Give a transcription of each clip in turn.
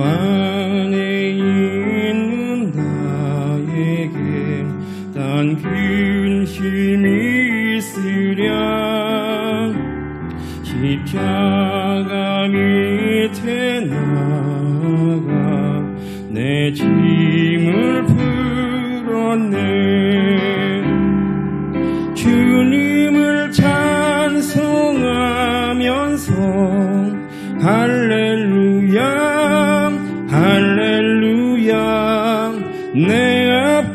안에 있는 나에게 난 근심이 있으랴. 십자가 밑에 나가 내 짐을 풀었네. 주님을 찬송하면서 할렐루야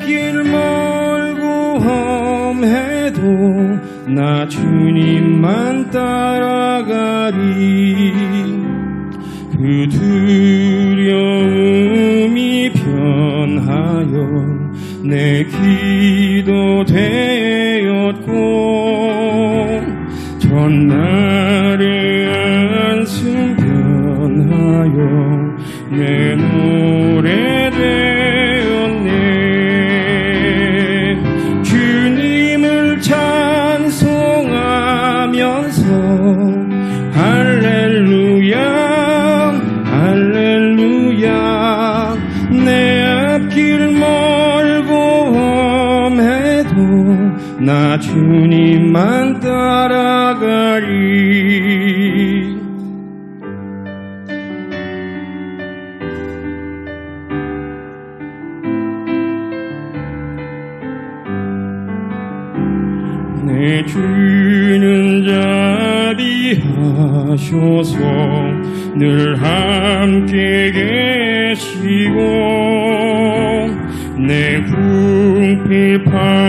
길 멀고 험해도 나 주님만 따라가리. 그 두려움이 변하여 내 기도 되었고 전날 나 주님만 따라가리. 내 주는 자비하셔서. 늘 함께 계시고 내 궁핍 밤을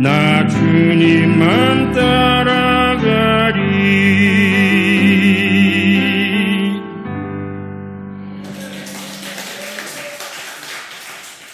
나 주님만 따라